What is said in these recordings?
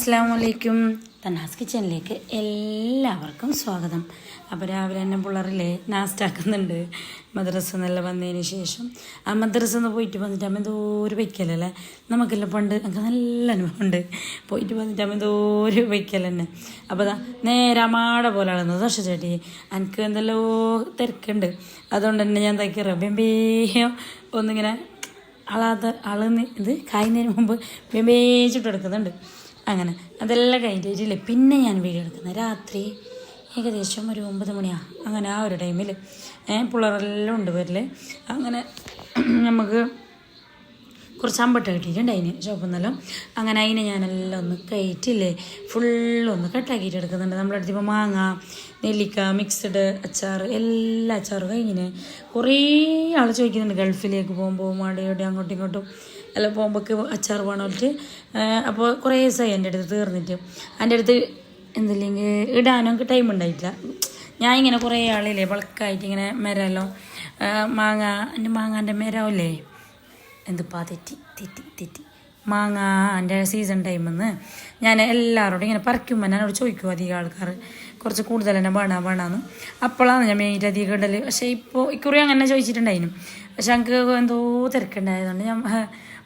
അസ്സാം വലൈക്കും തന്നാസ് കിച്ചണിലേക്ക് എല്ലാവർക്കും സ്വാഗതം. അപ്പോൾ രാവിലെ തന്നെ പിള്ളേരില്ലേ നാസ്റ്റാക്കുന്നുണ്ട് മദ്രസ നല്ല വന്നതിന് ശേഷം. ആ മദ്രസ നിന്ന് പോയിട്ട് വന്നിട്ട് അമ്മ ഒരു വയ്ക്കലല്ലേ നമുക്കെല്ലാം പണ്ട് നമുക്ക് നല്ല അനുഭവമുണ്ട്. പോയിട്ട് വന്നിട്ട് അമ്മ എന്തോ വയ്ക്കൽ തന്നെ. അപ്പോൾ അതാ നേരെ മാട പോലെ ആളുന്നത് ദോശ ചേട്ടി എനിക്ക് എന്തെല്ലോ തിരക്കുണ്ട്. അതുകൊണ്ട് തന്നെ ഞാൻ എന്താക്കി ബെമ്പേയോ ഒന്നിങ്ങനെ അളാത്ത അളന്ന് ഇത് കായുന്നതിന് മുമ്പ് വെമ്പേച്ചിട്ട് എടുക്കുന്നുണ്ട് അങ്ങനെ. അതെല്ലാം കഴിഞ്ഞിട്ടില്ലേ? പിന്നെ ഞാൻ വീഡിയോ എടുക്കുന്നത്. രാത്രി ഏകദേശം ഒരു ഒമ്പത് മണിയാണ് അങ്ങനെ ആ ഒരു ടൈമിൽ പിള്ളേരെല്ലാം ഉണ്ട് പേരിൽ അങ്ങനെ നമുക്ക് കുറച്ച് അമ്പട്ട കിട്ടിയിട്ടുണ്ട് അതിന് ഷോപ്പിൽ നിന്നെല്ലാം. അങ്ങനെ അതിനെ ഞാനെല്ലാം ഒന്ന് കയറ്റില്ലേ? ഫുള്ളൊന്ന് കട്ടാക്കിയിട്ട് എടുക്കുന്നുണ്ട്. നമ്മുടെ അടുത്ത് ഇപ്പോൾ മാങ്ങ നെല്ലിക്ക മിക്സ്ഡ് അച്ചാർ എല്ലാ അച്ചാറും കഴിഞ്ഞിന്. കുറേ ആൾ ചോദിക്കുന്നുണ്ട് ഗൾഫിലേക്ക് പോകുമ്പോൾ മാടയോടെ അങ്ങോട്ടും ഇങ്ങോട്ടും. എല്ലാം പോകുമ്പോൾക്ക് അച്ചാർ വേണമിട്ട് അപ്പോൾ കുറേ ദിവസമായി എന്റെ അടുത്ത് തീർന്നിട്ട്. എന്റെ അടുത്ത് എന്തില്ലെങ്കിൽ ഇടാനും ടൈം ഉണ്ടായിട്ടില്ല. ഞാൻ ഇങ്ങനെ കുറേ ആളില്ലേ ബൾക്കായിട്ട് ഇങ്ങനെ മെരല്ലോ മാങ്ങ എന്റെ മാങ്ങാന്റെ മരമില്ലേ എന്തിപ്പാ തെറ്റി തെറ്റി തെറ്റി. മാങ്ങ എന്റെ സീസൺ ടൈമെന്ന് ഞാൻ എല്ലാവരോടും ഇങ്ങനെ പറിക്കുമ്പോൾ എന്നോട് ചോദിക്കും അധികം ആൾക്കാർ കുറച്ച് കൂടുതൽ തന്നെ വേണ വേണമെന്ന് അപ്പോഴാണ് ഞാൻ മെയിന്റെ അധികം ഇടൽ പക്ഷേ ഇപ്പോൾ ഇക്കുറി അങ്ങനെ ചോദിച്ചിട്ടുണ്ടായിരുന്നു പക്ഷെ എനിക്ക് എന്തോ തിരക്കുണ്ടായതുകൊണ്ട് ഞാൻ "ഹ,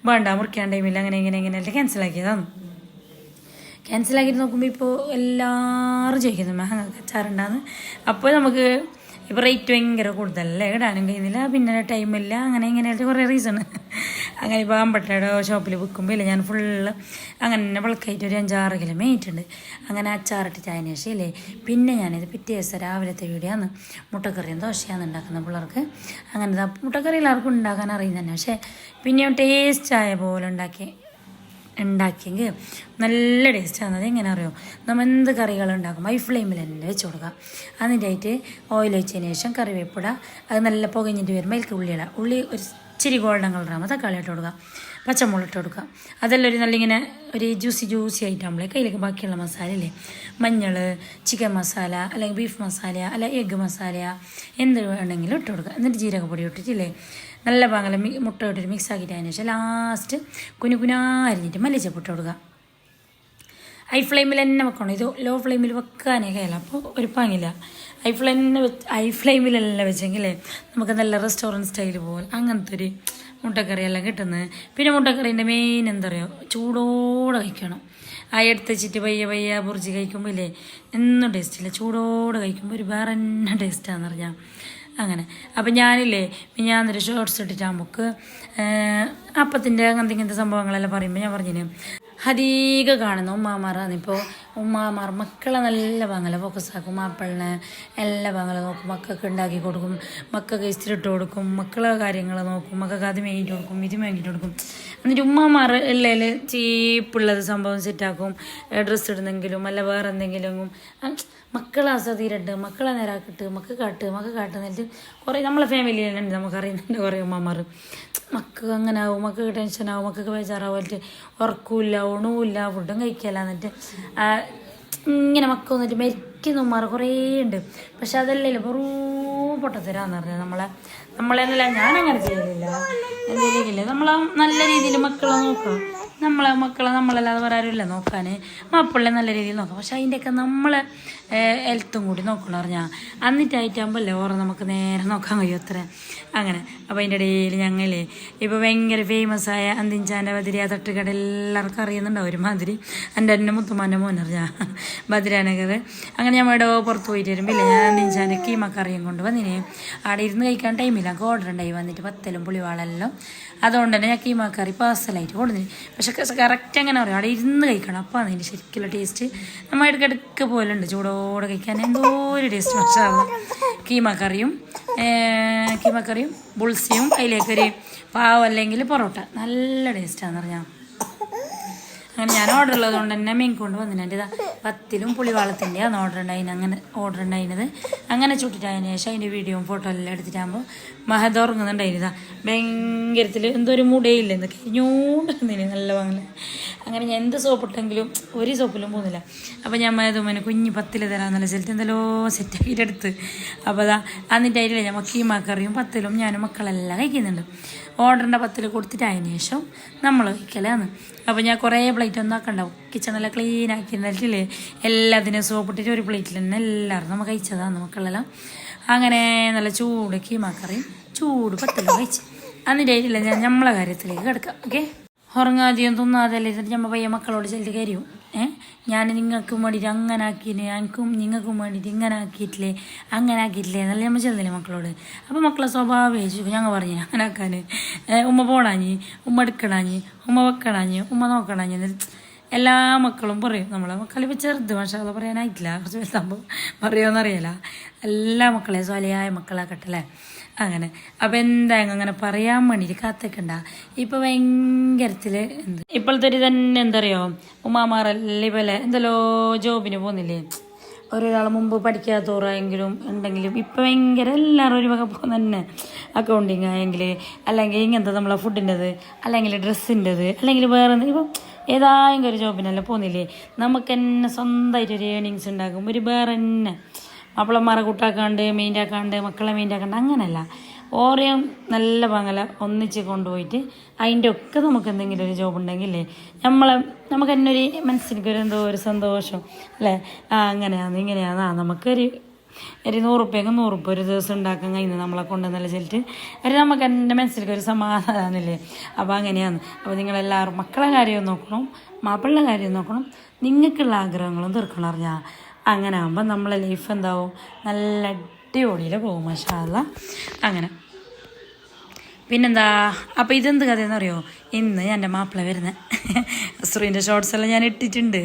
വേണ്ട മുറിക്കാൻ ടൈമില്ല അങ്ങനെ ഇങ്ങനെ ഇങ്ങനെ. എല്ലാം ക്യാൻസലാക്കിയതാണ് ക്യാൻസലാക്കിയിട്ട് നോക്കുമ്പോൾ ഇപ്പോൾ എല്ലാവരും ചോദിക്കുന്നു മാങ്ങ അച്ചാറുണ്ടാന്ന് അപ്പോൾ നമുക്ക് ഇപ്പോൾ റേറ്റ് ഭയങ്കര കൂടുതലല്ലേ ഇടാനും കഴിയുന്നില്ല. പിന്നെ ടൈമില്ല അങ്ങനെ ഇങ്ങനെയായിട്ട് കുറേ റീസൺ അങ്ങനെ ഇപ്പോൾ അമ്പട്ടയുടെ ഷോപ്പിൽ വിൽക്കുമ്പോൾ ഇല്ല ഞാൻ ഫുള്ള് അങ്ങനെ തന്നെ വിളക്കായിട്ട് ഒരു അഞ്ചാറ് കിലോ മേയിട്ടുണ്ട് അങ്ങനെ അച്ചാറിട്ടിട്ട് അതിന് ശേഷം ഇല്ലേ. പിന്നെ ഞാനിത് പിറ്റേ ദിവസം രാവിലത്തെ വീടിയാണ് മുട്ടക്കറിയും ദോശയാണ് ഉണ്ടാക്കുന്ന പിള്ളേർക്ക്. അങ്ങനെ മുട്ടക്കറി എല്ലാവർക്കും ഉണ്ടാക്കാൻ അറിയുന്നതന്നെ. പക്ഷേ പിന്നെ ടേസ്റ്റ് ആയ പോലെ ഉണ്ടാക്കി ഉണ്ടാക്കിയെങ്കിൽ നല്ല ടേസ്റ്റാണ് അത് എങ്ങനെ അറിയോ? നമ്മൾ എന്ത് കറികൾ ഉണ്ടാക്കും ഹൈ ഫ്ലെയിമിൽ തന്നെ വെച്ച് കൊടുക്കുക. അതിന്റെയായിട്ട് ഓയിൽ വെച്ചതിന് ശേഷം കറിവേപ്പിട അത് നല്ല പുകഞ്ഞിട്ട് വരുമ്പോൾ അതിലേക്ക് ഉള്ളി ഇടുക ഉള്ളി ഒരു ഇച്ചിരി ഗോൾഡൻ കളറാകുമ്പോൾ തക്കാളി ഇട്ട് കൊടുക്കുക. പച്ചമുളക് ഇട്ട് കൊടുക്കുക. അതെല്ലാം ഒരു നല്ല ഇങ്ങനെ ഒരു ജ്യൂസി ജ്യൂസി ആയിട്ടാകുമ്പോൾ കയ്യിലേക്ക് ബാക്കിയുള്ള മസാല ഇല്ലേ? മഞ്ഞൾ ചിക്കൻ മസാല അല്ലെങ്കിൽ ബീഫ് മസാല അല്ല എഗ്ഗ് മസാല എന്ത് വേണമെങ്കിലും ഇട്ട് കൊടുക്കുക. എന്നിട്ട് ജീരകപ്പൊടി ഇട്ടിട്ടില്ലേ? നല്ല പാങ്ങല മുട്ട ഇട്ടിട്ട് മിക്സ് ആക്കിയിട്ട് അതിന് ശേഷം ലാസ്റ്റ് കുനു കുനാ അരിഞ്ഞിട്ട് മല്ലിച്ചപ്പ് കൊടുക്കുക ഹൈ ഫ്ലെയിമിൽ തന്നെ വെക്കണം. ഇത് ലോ ഫ്ലെയിമിൽ വെക്കാനേ കഴിയില്ല. അപ്പോൾ ഒരു പാങ്ങില്ല ഹൈ ഫ്ലെയിം വെച്ച് ഹൈ ഫ്ലെയിമിലെല്ലാം വെച്ചെങ്കിൽ നമുക്ക് നല്ല റെസ്റ്റോറന്റ് സ്റ്റൈൽ പോലെ അങ്ങനത്തെ ഒരു മുട്ടക്കറിയെല്ലാം കിട്ടുന്നത്. പിന്നെ മുട്ടക്കറീന്റെ മെയിൻ എന്താ പറയുക ചൂടോടെ കഴിക്കണം. ആ എടുത്ത് വെച്ചിട്ട് പയ്യ പയ്യ പൊറിച്ച് കഴിക്കുമ്പോൾ ഇല്ലേ എന്നും ടേസ്റ്റില്ല ചൂടോടെ കഴിക്കുമ്പോൾ ഒരു വേറെ തന്നെ ടേസ്റ്റാണെന്ന് പറഞ്ഞാൽ അങ്ങനെ. അപ്പം ഞാനില്ലേ ഞാനൊരു ഷോർട്സ് ഇട്ടിട്ട് നമുക്ക് അപ്പത്തിന്റെ അങ്ങനത്തെ ഇങ്ങനത്തെ സംഭവങ്ങളെല്ലാം പറയുമ്പോൾ ഞാൻ പറഞ്ഞിന് അധികം കാണുന്ന ഉമ്മാമാറാണ് ഇപ്പോൾ ഉമ്മാമാർ മക്കളെ നല്ല വാങ്ങല. ഫോക്കസ് ആക്കും. മാപ്പിളിനെ എല്ലാ പാങ്ങല നോക്കും. മക്കൾക്ക് ഉണ്ടാക്കി കൊടുക്കും. മക്കൾക്ക് ഇസ്തിരി ഇട്ട് കൊടുക്കും. മക്കളെ കാര്യങ്ങൾ നോക്കും. മക്കൾക്ക് അത് മേങ്ങിട്ട് കൊടുക്കും. ഇത് മേങ്ങിട്ട് കൊടുക്കും. എന്നിട്ട് ഉമ്മമാർ എല്ലാം ചീപ്പുള്ളത് സംഭവം സെറ്റാക്കും ഡ്രസ്സ് ഇടുന്നെങ്കിലും അല്ല വേറെ എന്തെങ്കിലും. മക്കളെ അസതീരണ്ട് മക്കളെ നേരാക്കിട്ട് മക്ക കാട്ട് മക്ക കാട്ട് എന്നിട്ട് കുറേ നമ്മളെ ഫാമിലിയിലുണ്ട് നമുക്കറിയുന്നുണ്ട് കുറേ ഉമ്മമാർ. മക്ക അങ്ങനെ ആവും. മക്കൾക്ക് ടെൻഷനാവും മക്കൾക്ക് ബേജാറാവും. എന്നിട്ട് ഉറക്കൂല്ല ഉണവുമില്ല ഫുഡും കഴിക്കില്ല എന്നിട്ട് ഇങ്ങനെ മക്ക വന്നിട്ട് മരിക്കുന്ന ഉമ്മാർ കുറേ ഉണ്ട്. പക്ഷെ അതല്ലല്ലോ വെറൂ പൊട്ടത്തരാന്ന് പറഞ്ഞു നമ്മളെ നമ്മളെന്നല്ല ഞാനങ്ങനെ ചെയ്യലില്ല. എന്തെങ്കിലും നമ്മളെ നല്ല രീതിയിൽ മക്കളെ നോക്കാം. നമ്മളെ മക്കളെ നമ്മളല്ലാതെ പറയാറില്ല നോക്കാൻ മാപ്പിള്ളെ നല്ല രീതിയിൽ നോക്കാം. പക്ഷെ അതിന്റെയൊക്കെ നമ്മളെ ഹെൽത്തും കൂടി നോക്കണം പറഞ്ഞാൽ എന്നിട്ടായിട്ടാകുമ്പോഴല്ലേ ഓറ നമുക്ക് നേരെ നോക്കാൻ കഴിയും അത്ര. അങ്ങനെ. അപ്പോൾ അതിന്റെ ഇടയിൽ ഞങ്ങളെ ഇപ്പോൾ ഭയങ്കര ഫേമസ് ആയ അന്തിഞ്ചാന്റെ ബദിരിയ തട്ടുകട എല്ലാവർക്കും അറിയുന്നുണ്ടാവും ഒരുമാതിരി. എന്റെ എന്റെ മുത്തുമാന്റെ മോൻ അറിഞ്ഞാൽ ബദിരാനഗർ അങ്ങനെ ഞാൻ ഇവിടെ പുറത്ത് പോയിട്ട് വരുമ്പോൾ ഇല്ല ഞാൻ അന്തിഞ്ചാന്റെ കീമക്കറിയും കൊണ്ട് വന്നിനെ. അവിടെ ഇരുന്ന് കഴിക്കാൻ ടൈമില്ല എനിക്ക് ഓർഡർ ഉണ്ടായി വന്നിട്ട് പത്തലും പുളിവാളെല്ലാം. അതുകൊണ്ട് തന്നെ ഞാൻ കീമാക്കറി പാർസലായിട്ട് കൊടുത്തിന് പക്ഷെ കറക്റ്റ് അങ്ങനെ പറയും. അവിടെ ഇരുന്ന് കഴിക്കണം. അപ്പോൾ അതിന്റെ ശരിക്കുള്ള ടേസ്റ്റ് നമ്മൾ ഇടയ്ക്കിടയ്ക്ക് പോലുണ്ട് ചൂടോടെ കഴിക്കാൻ എന്തോ ഒരു ടേസ്റ്റ് മസാല കീമക്കറിയും കീമക്കറിയും ബുൾസിയും അതിലേക്കൊരു പാവ് അല്ലെങ്കിൽ പൊറോട്ട. നല്ല ടേസ്റ്റാന്ന് പറഞ്ഞാൽ ഞാൻ ഓർഡർ ഉള്ളത് കൊണ്ട് തന്നെ മീൻ കൊണ്ട് വന്നിട്ടുണ്ട് ഇതാ പത്തിലും പുളിവാളത്തിന്റെയാണ് ഓർഡർ ഉണ്ടായിന്. അങ്ങനെ ഓർഡർ ഉണ്ടായിരുന്നത് അങ്ങനെ ചുട്ടിട്ട് അതിന് ശേഷം അതിന്റെ വീഡിയോയും ഫോട്ടോ എല്ലാം എടുത്തിട്ടാകുമ്പോൾ മഹദ ഉറങ്ങുന്നുണ്ടായിരുന്നു ഇതാ ഭയങ്കരത്തിൽ എന്തോ ഒരു മുടയില്ല എന്തൊക്കെ ഞൂണ്ട് നല്ല വാങ്ങല. അങ്ങനെ ഞാൻ എന്ത് സോപ്പിട്ടെങ്കിലും ഒരു സോപ്പിലും പോകുന്നില്ല. അപ്പോൾ ഞാൻ മഹദുമ്മനെ കുഞ്ഞ് പത്തിൽ തരാമെന്നുള്ള സ്ഥലത്ത് എന്തെല്ലോ സെറ്റാക്കിയിട്ട് എടുത്ത്. അപ്പോൾ അതാ എന്നിട്ടായിട്ടില്ല ഞാൻ മക്കീമാക്കറിയും പത്തിലും ഞാനും മക്കളെല്ലാം കഴിക്കുന്നുണ്ട്. ഓർഡറിന്റെ പത്തിൽ കൊടുത്തിട്ട് അതിന് ശേഷം നമ്മൾ കഴിക്കലാണ് അപ്പോൾ ഞാൻ കുറേ പ്ലേറ്റ് ഒന്നും ആക്കണ്ട കിച്ചണെല്ലാം ക്ലീൻ ആക്കി എന്നിട്ടില്ലേ എല്ലാത്തിനും സോപ്പിട്ടിട്ട് ഒരു പ്ലേറ്റിൽ തന്നെ എല്ലാവരും നമ്മൾ കഴിച്ചതാണ് നമുക്കുള്ളതെല്ലാം അങ്ങനെ നല്ല ചൂട് കീമാക്കറി ചൂട് പത്തല്ല കഴിച്ച്. എന്നിട്ടില്ല ഞാൻ നമ്മളെ കാര്യത്തിലേക്ക് കിടക്കാം ഓക്കെ ഉറങ്ങാതെയും തിന്നാതെ അല്ലെങ്കിൽ നമ്മൾ പയ്യ മക്കളോട് ചെല്ലിട്ട് കയറിയും ഞാൻ നിങ്ങൾക്കും വേണ്ടിയിട്ട് അങ്ങനെ ആക്കിയില്ലേ എനിക്കും നിങ്ങൾക്കും വേണ്ടിയിട്ട് ഇങ്ങനെ ആക്കിയിട്ടില്ലേ? അങ്ങനെ ആക്കിയിട്ടില്ലേ? എന്നല്ലേ നമ്മൾ ചെന്നില്ലേ മക്കളോട്? അപ്പോൾ മക്കളെ സ്വഭാവം ചോദിച്ചു ഞങ്ങൾ പറഞ്ഞു അങ്ങനെ ആക്കാൻ ഉമ്മ പോണാഞ്ഞി ഉമ്മ എടുക്കണാഞ്ഞി ഉമ്മ വെക്കണാഞ്ഞി ഉമ്മ നോക്കണാഞ്ഞി എല്ലാ മക്കളും പറയും. നമ്മളെ മക്കൾ ഇപ്പോൾ ചെറുത് പക്ഷേ അത് പറയാനായിട്ടില്ല. കുറച്ച് വലുതാകുമ്പോൾ പറയുമെന്നറിയില്ല എല്ലാ മക്കളെ സ്വലയായ മക്കളാക്കട്ടെ അല്ലേ? അങ്ങനെ. അപ്പം എന്താ അങ്ങനെ പറയാൻ വേണ്ടിയിട്ട് കാത്തക്കണ്ട. ഇപ്പൊ ഭയങ്കരത്തിൽ എന്ത്? ഇപ്പോഴത്തെ ഒരു തന്നെ എന്താ പറയുക ഉമ്മാമാരെല്ലാം പോലെ എന്തല്ലോ ജോബിന് പോകുന്നില്ലേ ഒരാൾ മുമ്പ് പഠിക്കാത്തവരായെങ്കിലും ഉണ്ടെങ്കിലും ഇപ്പം ഭയങ്കര എല്ലാവരും ഒരു വക പോകുന്ന തന്നെ അക്കൗണ്ടിങ് ആയെങ്കിൽ അല്ലെങ്കിൽ ഇങ്ങനത്തെ നമ്മളെ ഫുഡിന്റെത് അല്ലെങ്കിൽ ഡ്രസ്സിന്റെത് അല്ലെങ്കിൽ വേറെ ഇപ്പം ഏതായെങ്കിലും ഒരു ജോബിനല്ല പോകുന്നില്ലേ നമുക്ക് തന്നെ സ്വന്തമായിട്ട് ഒരു ഏണിങ്സ് ഉണ്ടാക്കും. ഒരു വേറെ തന്നെ മാപ്പിളമാരെ കൂട്ടാക്കാണ്ട് മെയിന്റാക്കാണ്ട് മക്കളെ മെയിന്റാക്കാണ്ട് അങ്ങനെയല്ല ഓരോ നല്ല പങ്കല ഒന്നിച്ച് കൊണ്ടുപോയിട്ട് അതിന്റെ ഒക്കെ നമുക്ക് എന്തെങ്കിലും ഒരു ജോബ് ഉണ്ടെങ്കിലേ നമ്മൾ നമുക്ക് തന്നെ ഒരു മനസ്സിലേക്ക് എന്തോ ഒരു സന്തോഷം അല്ലേ? ആ അങ്ങനെയാണ് ഇങ്ങനെയാണ്. ആ നമുക്കൊരു ഒരു നൂറുപ്യക്ക് നൂറുപ്യ ഒരു ദിവസം ഉണ്ടാക്കാൻ കഴിയുന്നത് നമ്മളെ കൊണ്ടുവന്നല്ല ചെല്ലിട്ട് ഒരു നമുക്ക് എന്റെ മനസ്സിലേക്ക് ഒരു സമാധാനമില്ലേ? അപ്പോൾ അങ്ങനെയാണ്. അപ്പോൾ നിങ്ങളെല്ലാവരും മക്കളെ കാര്യം നോക്കണം മാപ്പിളുടെ കാര്യം നോക്കണം. നിങ്ങൾക്കുള്ള ആഗ്രഹങ്ങളും തീർക്കണം അറിഞ്ഞാൽ അങ്ങനെ ആകുമ്പോൾ നമ്മളെ ലൈഫ് എന്താവും? നല്ല അടിപൊളിയിൽ പോകും മഷാല അങ്ങനെ. പിന്നെന്താ അപ്പോൾ ഇതെന്ത് കഥയെന്ന് അറിയോ ഇന്ന് എന്റെ മാപ്പിള വരുന്നത് അസുറിന്റെ ഷോർട്സ് എല്ലാം ഞാൻ ഇട്ടിട്ടുണ്ട്.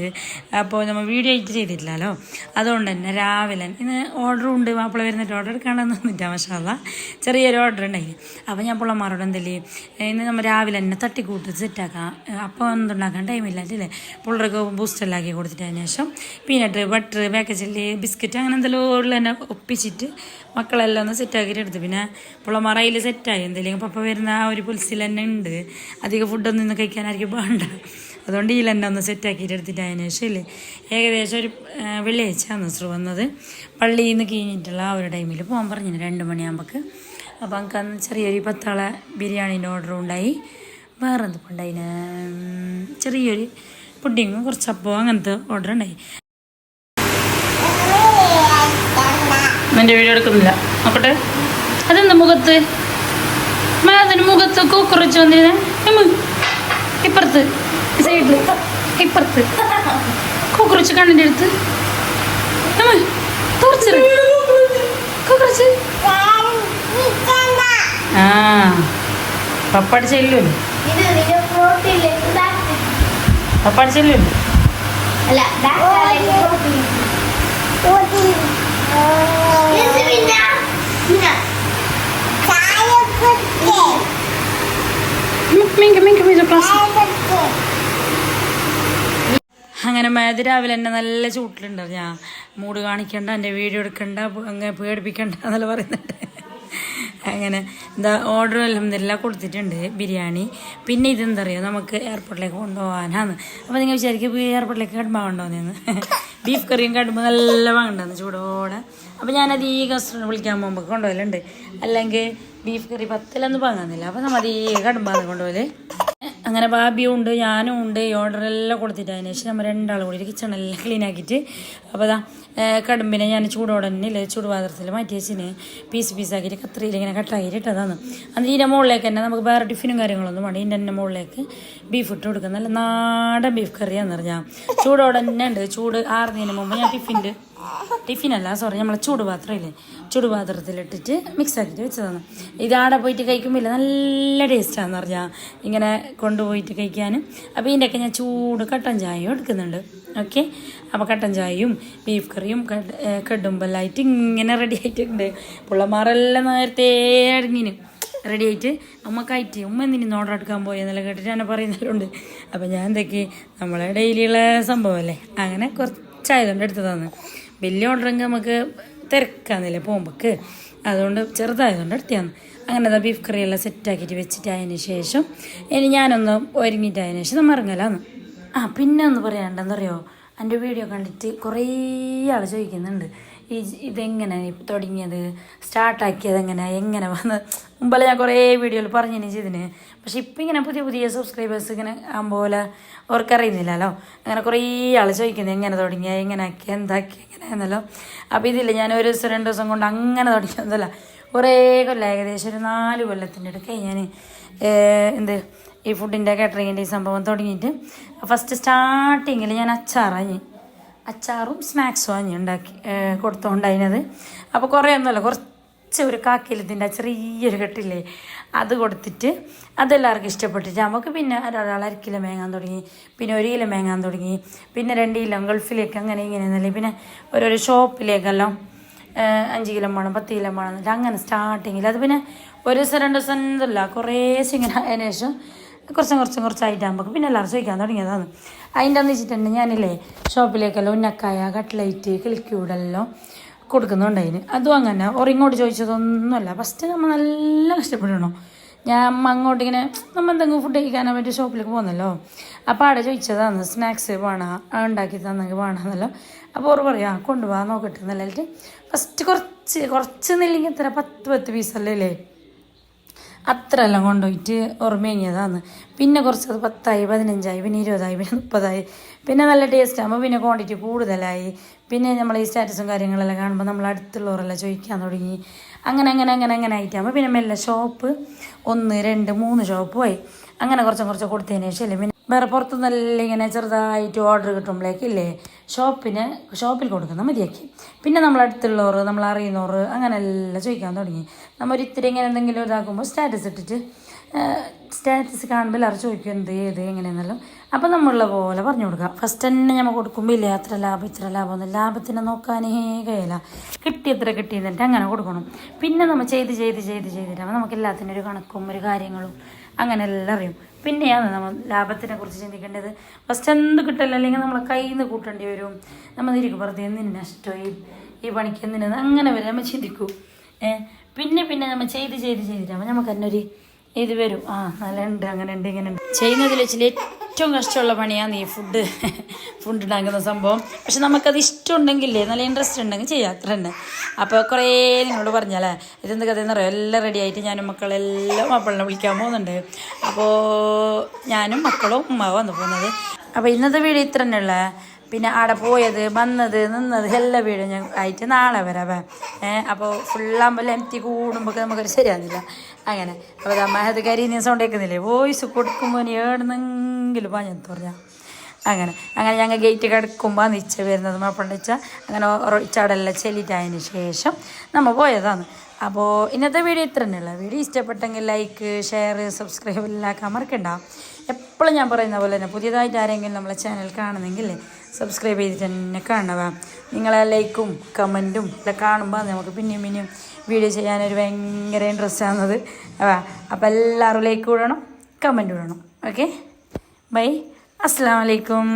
അപ്പോൾ നമ്മൾ വീഡിയോ എഡിറ്റ് ചെയ്തിട്ടില്ലല്ലോ? അതുകൊണ്ട് തന്നെ രാവിലെ ഇന്ന് ഓർഡർ ഉണ്ട്. മാപ്പിള വരുന്നിട്ട് ഓർഡർ എടുക്കാണെന്ന് നിന്നിട്ടാ മഷാല്ല ചെറിയൊരു ഓർഡർ ഉണ്ടായി അപ്പോൾ ഞാൻ പിള്ളമാരോട് എന്തല്ലേ ഇന്ന് നമ്മൾ രാവിലെ തന്നെ തട്ടിക്കൂട്ട് സെറ്റാക്കാം അപ്പോൾ എന്തുണ്ടാക്കാൻ ടൈമില്ല അല്ലേ? പിള്ളേർക്ക് ബൂസ്റ്റെല്ലാം ആക്കി കൊടുത്തിട്ട് അതിന് ശേഷം പീനട്ട് ബട്ടർ പാക്കറ്റിൽ ബിസ്ക്കറ്റ് അങ്ങനെ എന്തെല്ലാം ഉള്ള തന്നെ ഒപ്പിച്ചിട്ട് മക്കളെല്ലാം ഒന്ന് സെറ്റാക്കിയിട്ട് എടുത്ത്. പിന്നെ പിള്ളമാർ സെറ്റായി എന്തെങ്കിലും പപ്പ വരുന്ന ആ ഒരു പുൽസിൽ തന്നെ ഉണ്ട്. അധികം ഫുഡൊന്നും ഇന്ന് കഴിക്കാനായിരിക്കും വേണ്ട അതുകൊണ്ട് ഈ തന്നെ ഒന്ന് സെറ്റാക്കിയിട്ട് എടുത്തിട്ട് അതിന് ശേഷം ഇല്ലേ ഏകദേശം ഒരു വെള്ളിയാഴ്ചയാണ് നസ്രു വന്നത്. പള്ളിയിൽ നിന്ന് കഴിഞ്ഞിട്ടുള്ള ആ ഒരു ടൈമിൽ പോകാൻ പറഞ്ഞു. രണ്ട് മണിയാകുമ്പോൾക്ക് അപ്പോൾ നമുക്ക് അന്ന് ചെറിയൊരു പത്താളെ ബിരിയാണീന്റെ ഓർഡർ ഉണ്ടായി. വേറെ എന്തൊക്കെ ഉണ്ടായിന് ചെറിയൊരു പുഡിങ്ങും കുറച്ച് അങ്ങനത്തെ ഓർഡർ ഉണ്ടായി. എന്റെ വീഡിയോ എടുക്കുന്നില്ല. നോക്കട്ടെ. അതെന്ത് മുഖത്ത്? അതിന് മുഖത്ത് കുക്കുറച്ച് വന്നിരുന്നേ. ഇപ്പുറത്ത്. സൈഡിൽ ഇപ്പുറത്ത്. കുക്കുറച്ച് കണ്ണിന്റെ അടുത്ത്. എമ്മ, തുറച്ചിറ്. കുക്കുറച്ച്. ആ പപ്പാടി ചെല്ലുമല്ലോ. പപ്പാടി ചെല്ലുമല്ലോ. അങ്ങനെ മേത് രാവിലെ എന്നെ നല്ല ചൂട്ടിലുണ്ടാവും ഞാൻ മൂട് കാണിക്കണ്ട എന്റെ വീഡിയോ എടുക്കണ്ട അങ്ങനെ പേടിപ്പിക്കണ്ട എന്നല്ല പറയുന്നുണ്ട് അങ്ങനെ എന്താ ഓർഡർ അലഹമില്ല കൊടുത്തിട്ടുണ്ട് ബിരിയാണി. പിന്നെ ഇതെന്താ പറയുക നമുക്ക് എയർപോർട്ടിലേക്ക് കൊണ്ടുപോകാനാണ് അപ്പോൾ നിങ്ങൾ വിചാരിക്കും എയർപോർട്ടിലേക്ക് കടുമ്പ കൊണ്ടുപോകുന്നതെന്ന് ബീഫ് കറിയും കടുമ്പ് നല്ല വാങ്ങണ്ടെന്ന് ചൂടോടെ. അപ്പോൾ ഞാനത് ഈ കസ്റ്റമർ വിളിക്കാൻ പോകുമ്പോൾ കൊണ്ടുപോകലുണ്ട്. അല്ലെങ്കിൽ ബീഫ് കറി പത്തിലൊന്നും വാങ്ങുന്നില്ല അപ്പോൾ നമ്മൾ അത് ഈ കടുമ്പാന്ന് കൊണ്ടുപോകൽ. അങ്ങനെ ബാബിയും ഉണ്ട് ഞാനും ഉണ്ട് ഈ ഓർഡർ എല്ലാം കൊടുത്തിട്ട് അതിന് ശേഷം നമ്മൾ രണ്ടാൾ കൂടി കിച്ചണെല്ലാം ക്ലീൻ ആക്കിയിട്ട് അപ്പോൾ അതാ കടുമ്പിനെ ഞാൻ ചൂടോടെ തന്നെ ഇല്ലേ ചൂടുപാത്രത്തിൽ മാറ്റി വെച്ചിന്. പീസ് പീസാക്കിയിട്ട് കത്രിയിൽ ഇങ്ങനെ കട്ടാക്കിയിട്ട് ഇട്ടതാണ്. എന്നിട്ട് ഇതിന്റെ മുകളിലേക്ക് തന്നെ നമുക്ക് വേറെ ടിഫിനും കാര്യങ്ങളൊന്നും വേണ്ട. ഇതിന്റെ തന്നെ മുകളിലേക്ക് ബീഫ് ഇട്ട് കൊടുക്കുന്നല്ല നാടൻ ബീഫ് കറിയാന്ന് പറഞ്ഞാൽ ചൂടോടെ തന്നെ ഉണ്ട്. ചൂട് ആറുന്നതിന് മുമ്പ് ഞാൻ ടിഫിന്റെ ടിഫിനല്ല സോറി നമ്മളെ ചൂടുപാത്രമില്ലേ ചൂടുപാത്രത്തിലിട്ടിട്ട് മിക്സ് ആക്കിയിട്ട് വെച്ചതാണ്. ഇതാടെ പോയിട്ട് കഴിക്കുമ്പോൾ ഇല്ല നല്ല ടേസ്റ്റാന്ന് പറഞ്ഞാൽ ഇങ്ങനെ കൊണ്ടുപോയിട്ട് കഴിക്കാനും. അപ്പോൾ ഇതിന്റെയൊക്കെ ഞാൻ ചൂട് കട്ടൻ ചായയും എടുക്കുന്നുണ്ട്. ഓക്കെ അപ്പോൾ കട്ടൻ ചായയും ബീഫ് കറിയും കെടുമ്പലായിട്ട് ഇങ്ങനെ റെഡി ആയിട്ടുണ്ട്. പിള്ളമാരെല്ലാം നേരത്തെ അടങ്ങിന് റെഡി ആയിട്ട് അമ്മക്കായിട്ട് ഉമ്മ എന്തിനു ഓർഡർ എടുക്കാൻ പോയെന്നെല്ലാം കേട്ടിട്ട് എന്നെ പറയുന്നവരുണ്ട്. അപ്പോൾ ഞാൻ എന്തൊക്കെ നമ്മളെ ഡെയിലിയുള്ള സംഭവമല്ലേ അങ്ങനെ കുറച്ച് കുറച്ചായതുകൊണ്ട് എടുത്തതാണ്. വലിയ ഓർഡറെങ്കിൽ നമുക്ക് തിരക്കാന്നില്ലേ പോകുമ്പോൾക്ക് അതുകൊണ്ട് ചെറുതായതുകൊണ്ട് എടുത്തതാണ് അങ്ങനെ അതാ ബീഫ് കറിയെല്ലാം സെറ്റാക്കിയിട്ട് വെച്ചിട്ട് അതിന് ശേഷം ഇനി ഞാനൊന്ന് ഒരുങ്ങിയിട്ട് അതിന് ശേഷം നമ്മൾ ഇറങ്ങലാന്ന്. ആ പിന്നെ ഒന്ന് പറയാണ്ടെന്നറിയോ എന്റെ വീഡിയോ കണ്ടിട്ട് കുറേ ആൾ ചോദിക്കുന്നുണ്ട്. ഈ ഇതെങ്ങനെ തുടങ്ങിയത്? സ്റ്റാർട്ടാക്കിയത് എങ്ങനെ? എങ്ങനെ വന്ന്? മുമ്പല്ല ഞാൻ കുറേ വീഡിയോയിൽ പറഞ്ഞു ചെയ്തിന് പക്ഷെ ഇപ്പം ഇങ്ങനെ പുതിയ പുതിയ സബ്സ്ക്രൈബേഴ്സ് ഇങ്ങനെ ആകുമ്പോലെ അവർക്കറിയുന്നില്ലല്ലോ അങ്ങനെ കുറേ ആൾ ചോദിക്കുന്നത് എങ്ങനെ തുടങ്ങിയ? എങ്ങനെ ആക്കി? എന്താക്കി? എങ്ങനെ? എങ്ങനെയാണെന്നല്ലോ അപ്പോൾ ഇതില്ല ഞാൻ ഒരു ദിവസം രണ്ട് ദിവസം കൊണ്ട് അങ്ങനെ തുടങ്ങിയതല്ല. കുറേ കൊല്ലം ഏകദേശം ഒരു നാല് കൊല്ലത്തിന്റെ അടുക്കെ ഞാൻ എന്ത് ഈ ഫുഡിന്റെ കാറ്ററിങ്ങിന്റെ ഈ സംഭവം തുടങ്ങിയിട്ട്. ഫസ്റ്റ് സ്റ്റാർട്ടിങ്ങിൽ ഞാൻ അച്ചാറാഞ്ഞ് അച്ചാറും സ്നാക്സും ആണ് ഞാൻ ഉണ്ടാക്കി കൊടുത്തോണ്ടായിനത്. അപ്പോൾ കുറേ ഒന്നുമല്ല കുറച്ച് ഒരു കാക്കിലത്തിന്റെ ചെറിയൊരു കെട്ടില്ലേ അത് കൊടുത്തിട്ട് അതെല്ലാവർക്കും ഇഷ്ടപ്പെട്ടിട്ട് നമുക്ക് പിന്നെ ഒരാൾ അര കിലോ മേങ്ങാൻ തുടങ്ങി പിന്നെ ഒരു കിലോ മേങ്ങാൻ തുടങ്ങി പിന്നെ രണ്ട് കിലോ ഗൾഫിലേക്ക് അങ്ങനെ ഇങ്ങനെ എന്നല്ലേ പിന്നെ ഓരോരോ ഷോപ്പിലേക്കെല്ലാം അഞ്ച് കിലോ വേണം പത്ത് കിലോ വേണം എന്നിട്ട് അങ്ങനെ സ്റ്റാർട്ടിങ്ങിൽ അത് പിന്നെ ഒരു ദിവസം രണ്ട് ദിവസം എന്തല്ല കുറേശ്ശെ ഇങ്ങനെ അതിന് ശേഷം കുറച്ചും കുറച്ചും കുറച്ചായിട്ടാകുമ്പോൾ പിന്നെ എല്ലാവരും ചോദിക്കാൻ തുടങ്ങിയതാണ്. അതിന്റെ എന്ന് വെച്ചിട്ടുണ്ടെങ്കിൽ ഞാനില്ലേ ഷോപ്പിലേക്കെല്ലാം ഉന്നക്കായ കട്ട്ലൈറ്റ് കിളിക്കൂടെല്ലാം കൊടുക്കുന്നുണ്ട് അതിന്. അതും അങ്ങനെ. ഒറിങ്ങോട്ട് ചോദിച്ചതൊന്നുമല്ല. ഫസ്റ്റ് നമ്മൾ നല്ല കഷ്ടപ്പെടണം. ഞാൻ അമ്മ അങ്ങോട്ട് ഇങ്ങനെ നമ്മൾ എന്തെങ്കിലും ഫുഡ് കഴിക്കാനോ പറ്റിയ ഷോപ്പിലേക്ക് പോകുന്നല്ലോ? അപ്പോൾ അവിടെ ചോദിച്ചതാണ് സ്നാക്സ് വേണ ഉണ്ടാക്കി തന്നെങ്കിൽ വേണമെന്നല്ലോ അപ്പോൾ ഓർ പറയാം കൊണ്ടുപോകാൻ നോക്കട്ടെ ഫസ്റ്റ് കുറച്ച് കുറച്ച് നില്ലെങ്കിൽ ഇത്ര പത്ത് പത്ത് പീസല്ലേ അല്ലേ അത്ര എല്ലാം കൊണ്ടുപോയിട്ട് ഓർമ്മയിഞ്ഞതാണ് പിന്നെ കുറച്ച് അത് പത്തായി പതിനഞ്ചായി പിന്നെ ഇരുപതായി പിന്നെ മുപ്പതായി. പിന്നെ നല്ല ടേസ്റ്റ് ആകുമ്പോൾ പിന്നെ ക്വാണ്ടിറ്റി കൂടുതലായി. പിന്നെ നമ്മൾ ഈ സ്റ്റാറ്റസും കാര്യങ്ങളെല്ലാം കാണുമ്പോൾ നമ്മൾ അടുത്തുള്ളവരെല്ലാം ചോദിക്കാൻ തുടങ്ങി. അങ്ങനെ അങ്ങനെ അങ്ങനെ അങ്ങനെ ആയിട്ടാകുമ്പോൾ പിന്നെ മെല്ലെ ഷോപ്പ് ഒന്ന് രണ്ട് മൂന്ന് ഷോപ്പ് പോയി. അങ്ങനെ കുറച്ചും കുറച്ച് കൊടുത്തതിന് ശേഷം പിന്നെ വേറെ പുറത്തുനിന്നെല്ലാം ഇങ്ങനെ ചെറുതായിട്ട് ഓർഡർ കിട്ടുമ്പോഴേക്ക് ഇല്ലേ ഷോപ്പിന് ഷോപ്പിൽ കൊടുക്കുന്ന മതിയാക്കി. പിന്നെ നമ്മൾ അടുത്തുള്ളവർ നമ്മൾ അറിയുന്നവർ അങ്ങനെ എല്ലാം ചോദിക്കാൻ തുടങ്ങി. നമ്മൾ ഒരിത്തിരി ഇങ്ങനെ എന്തെങ്കിലും ഇതാക്കുമ്പോൾ സ്റ്റാറ്റസ് ഇട്ടിട്ട് സ്റ്റാറ്റസ് കാണുമ്പോൾ എല്ലാവരും ചോദിക്കും എന്ത് ഏത് എങ്ങനെയെന്നല്ലോ? അപ്പം നമ്മളുള്ള പോലെ പറഞ്ഞു കൊടുക്കുക. ഫസ്റ്റ് തന്നെ നമ്മൾ കൊടുക്കുമ്പോൾ ഇല്ലേ അത്ര ലാഭം ഇത്ര ലാഭം ഒന്നും ലാഭത്തിനെ നോക്കാനേ കഴിയില്ല. കിട്ടിയത്ര കിട്ടിയെന്നിട്ട് അങ്ങനെ കൊടുക്കണം. പിന്നെ നമ്മൾ ചെയ്ത് ചെയ്ത് ചെയ്ത് ചെയ്തിട്ടാകുമ്പോൾ നമുക്ക് എല്ലാത്തിനും ഒരു കണക്കും ഒരു കാര്യങ്ങളും അങ്ങനെ എല്ലാം അറിയും. പിന്നെയാണ് നമ്മൾ ലാഭത്തിനെ കുറിച്ച് ചിന്തിക്കേണ്ടത്. ഫസ്റ്റ് എന്ത് കിട്ടില്ല അല്ലെങ്കിൽ നമ്മളെ കയ്യിൽ നിന്ന് കൂട്ടേണ്ടി വരും. നമ്മൾ ഇരിക്കും വെറുതെ എന്തിന് നഷ്ടമായി? ഈ പണിക്ക് എന്തിനു അങ്ങനെ വരെ നമ്മൾ ചിന്തിക്കൂ. പിന്നെ പിന്നെ നമ്മൾ ചെയ്ത് ചെയ്ത് ചെയ്തിട്ടാകുമ്പോൾ നമുക്ക് തന്നെ ഒരു ഇത് വരും. ആ നല്ല ഉണ്ട്. അങ്ങനെ ഉണ്ട് ഇങ്ങനെ ഉണ്ട്. ചെയ്യുന്നതിൽ വെച്ചാൽ ഏറ്റവും കഷ്ടമുള്ള പണിയാണ് ഈ ഫുഡ് ഫുഡ് ഉണ്ടാക്കുന്ന സംഭവം. പക്ഷെ നമുക്കത് ഇഷ്ടമുണ്ടെങ്കിലേ നല്ല ഇൻട്രസ്റ്റ് ഉണ്ടെങ്കിൽ ചെയ്യാം. അത്ര തന്നെ. അപ്പോൾ കുറേ നിങ്ങളോട് പറഞ്ഞാലേ ഇതെന്ത് കഥയെന്ന് അറിയാം? എല്ലാം റെഡി ആയിട്ട് ഞാനും മക്കളെല്ലാം മാപ്പിളിനെ വിളിക്കാൻ പോകുന്നുണ്ട്. അപ്പോൾ ഞാനും മക്കളും ഉമ്മാവ് വന്നു പോകുന്നത്. അപ്പോൾ ഇന്നത്തെ വീഡിയോ ഇത്ര തന്നെയുള്ള പിന്നെ അവിടെ പോയത് വന്നത് നിന്നത് എല്ലാ വീടും ഞാൻ ആയിട്ട് നാളെ വരാവേ ഏഹ് അപ്പോൾ ഫുള്ളാകുമ്പോൾ എം ടി കൂടുമ്പോൾ നമുക്കൊരു ശരിയാകുന്നില്ല അങ്ങനെ. അപ്പോൾ അമ്മ അത് നീ സൗണ്ട് കേൾക്കുന്നില്ലേ? വോയിസ് കൊടുക്കുമ്പോൾ നീ ഏടുന്നെങ്കിലും ഞാൻ പറഞ്ഞാൽ അങ്ങനെ. അങ്ങനെ ഞങ്ങൾ ഗേറ്റ് കിടക്കുമ്പോൾ നിച്ച വരുന്നത് മാപ്പിളിച്ച അങ്ങനെ ചടലെല്ലാം ചെല്ലിട്ടായതിന് ശേഷം നമ്മൾ പോയതാണ്. അപ്പോൾ ഇന്നത്തെ വീഡിയോ ഇത്ര തന്നെയുള്ള വീഡിയോ ഇഷ്ടപ്പെട്ടെങ്കിൽ ലൈക്ക് ഷെയർ സബ്സ്ക്രൈബ് എല്ലാം മറക്കണ്ട. എപ്പോഴും ഞാൻ പറയുന്ന പോലെ തന്നെ പുതിയതായിട്ട് ആരെങ്കിലും നമ്മളെ ചാനൽ കാണുന്നെങ്കിൽ സബ്സ്ക്രൈബ് ചെയ്തിട്ട് തന്നെ കാണുക. നിങ്ങളെ ലൈക്കും കമന്റും എല്ലാം കാണുമ്പോൾ നമുക്ക് പിന്നെയും പിന്നെയും വീഡിയോ ചെയ്യാനൊരു ഭയങ്കര ഇൻട്രസ്റ്റ് ആകുന്നത് അപ്പോൾ എല്ലാവരും ലൈക്ക് വിടണം കമന്റ് വിടണം ഓക്കെ ബൈ അസ്സാം വലൈക്കും